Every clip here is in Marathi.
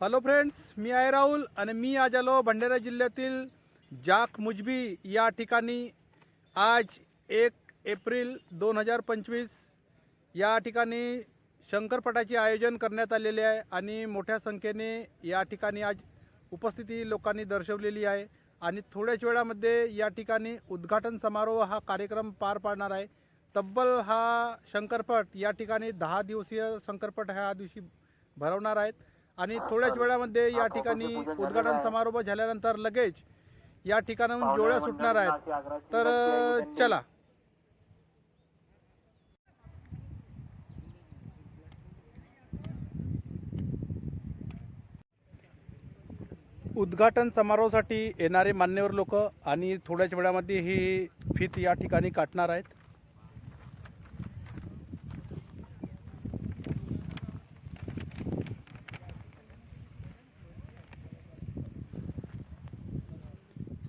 हॅलो फ्रेंड्स मी आहे राहुल आणि मी आज आलो भंडारा जिल्ह्यातील जाक मुजबी या ठिकाणी. आज एक एप्रिल दोन हजार पंचवीस या ठिकाणी शंकरपटाचे आयोजन करण्यात आलेले आहे आणि मोठ्या संख्येने या ठिकाणी आज उपस्थिती लोकांनी दर्शवलेली आहे. आणि थोड्याच वेळामध्ये या ठिकाणी उद्घाटन समारोह हा कार्यक्रम पार पाडणार आहे. तब्बल हा शंकरपट या ठिकाणी दहा दिवसीय शंकरपट ह्या दिवशी भरवणार आहेत. आणि थोड्याच वेळामध्ये या ठिकाणी उद्घाटन समारोह झाल्यानंतर लगेच या ठिकाणाहून जोड्या सुटणार आहेत. तर चला. उद्घाटन समारोहासाठी येणारे मान्यवर लोक आणि थोड्याच वेळामध्ये ही फीत या ठिकाणी काटणार आहेत.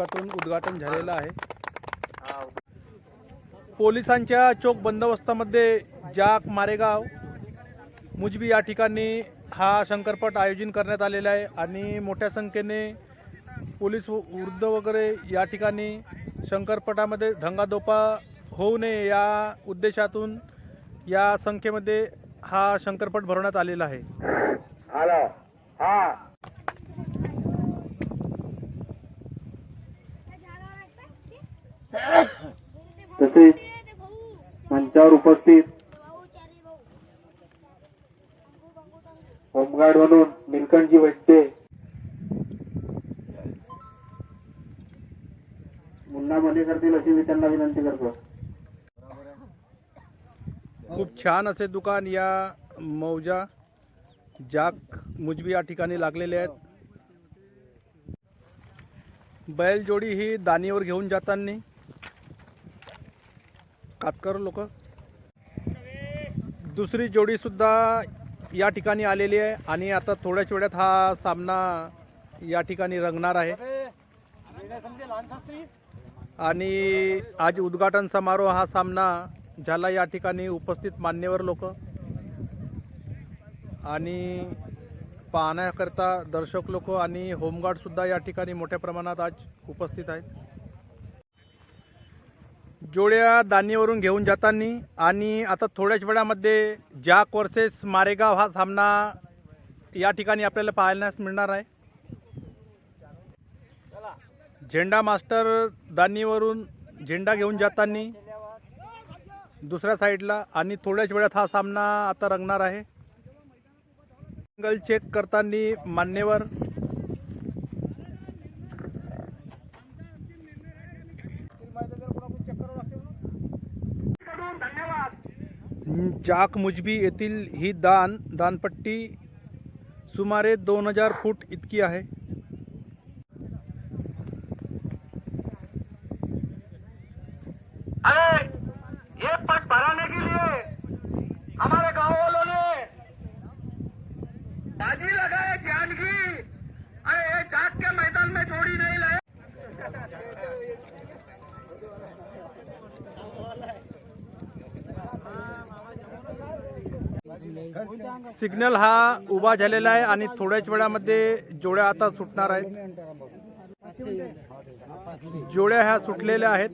उद्घाटन झालेलं आहे. पोलिसांच्या चोख बंदोबस्तामध्ये जाक मारेगाव मुजबी या ठिकाणी हा शंकरपट आयोजन करण्यात आलेला आहे आणि मोठ्या संख्येने पोलीस वृद्ध वगैरे या ठिकाणी शंकरपटामध्ये धंगादोपा होऊ नये या उद्देशातून या संख्येमध्ये हा शंकरपट भरवण्यात आलेला आहे हॅलो हा तसेच मंचावर उपस्थित. होमगार्ड म्हणून निलकंठजी वैद्य. मुन्ना मध्ये करतील अशी मी त्यांना विनंती करतो. खूप छान असे दुकान या मौजा जाक मुजबी या ठिकाणी लागलेले आहेत. बैलजोडी ही दानीवर घेऊन जाताना कातकर लोक. दुसरी जोडीसुद्धा या ठिकाणी आलेली आहे आणि आता थोड्याच वेळात हा सामना या ठिकाणी रंगणार आहे. आणि आज उद्घाटन समारोह हा सामना झाला या ठिकाणी उपस्थित मान्यवर लोक आणि पाहण्याकरता दर्शक लोक आणि होमगार्डसुद्धा या ठिकाणी मोठ्या प्रमाणात आज उपस्थित आहेत. जोड्या दानीवरून घेऊन जाताना आणि आता थोड्याच वेळामध्ये जॅक वर्सेस मारेगाव हा सामना या ठिकाणी आपल्याला पाहण्यास मिळणार आहे. झेंडा मास्टर दानीवरून झेंडा घेऊन जाताना दुसऱ्या साईडला आणि थोड्याच वेळात हा सामना आता रंगणार आहे. सिंगल चेक करताना मान्यवर जाक मुजबी येथील ही दान, दानपट्टी सुमारे दोन हज़ार फूट इतकी आहे. ये पट भराने के लिए हमारे गाँव वालों ने बाजी लगाए की अरे, ये जाग के मैदान में जोड़ी नहीं लाए। सिग्नल हा उभा झालेला आहे आणि थोड्याच वेळामध्ये जोड्या आता सुटणार आहेत. जोड्या ह्या सुटलेल्या आहेत.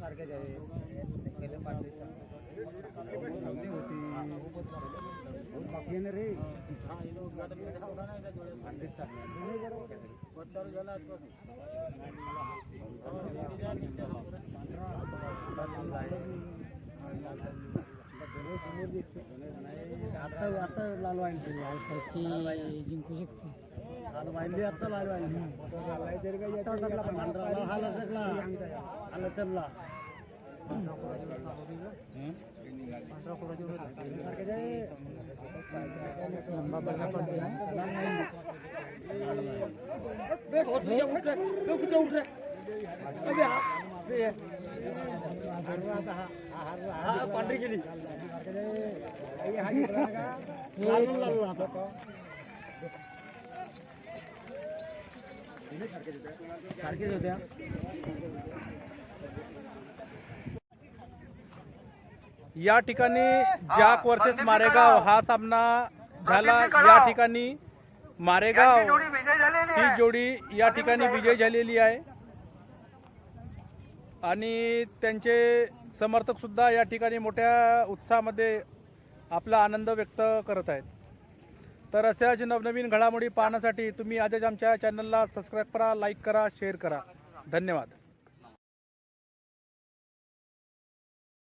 सारखे आता आता लाल वाहिली लालसाची जिंकू शकते. लाल आता लाल वाहिली हा लटकला हा लटकला हा बे. हा पांढरी गेली लालून लालून आता सारखेच होत्या. या ठिकाणी जॅक वर्सेस मारेगाव हा सामना झाला या ठिकाणी. मारेगाव ही जोडी या ठिकाणी विजय झालेली आहे. आणि त्यांचे समर्थक सुद्धा या ठिकाणी मोठ्या उत्साहामध्ये आपला आनंद व्यक्त करत आहेत. तर अशाच नवनवीन घडामोडी पाहण्यासाठी तुम्ही आजच आमच्या चॅनलला सबस्क्राईब करा लाईक करा शेअर करा. धन्यवाद.